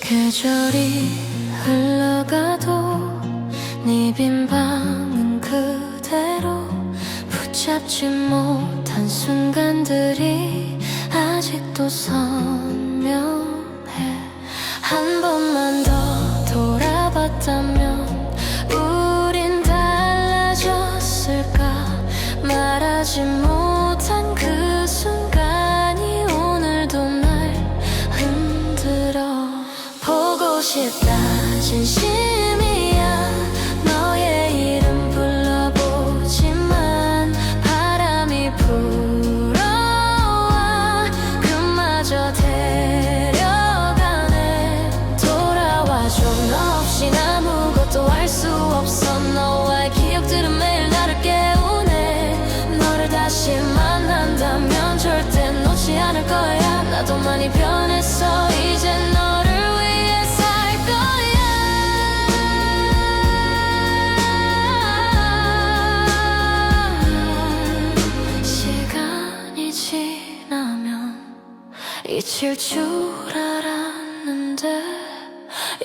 계절이 흘러가도 네 빈 방은 그대로 붙잡지 못한 순간들이 아직도 선명 하지 못한 그 순간이 오늘도 날 흔들어 보고 싶다. 진심 다시 만난다면 절대 놓지 않을 거야. 나도 많이 변했어. 이제 너를 위해 살 거야. 시간이 지나면 잊힐 줄 알았는데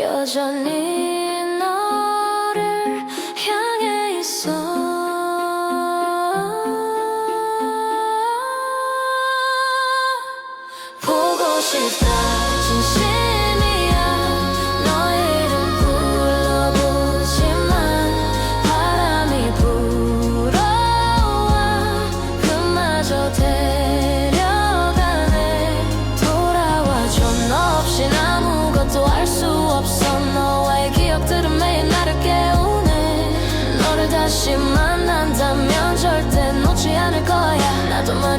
여전히 다시 만난다면 절대 놓지 않을 거야. 나도 변했어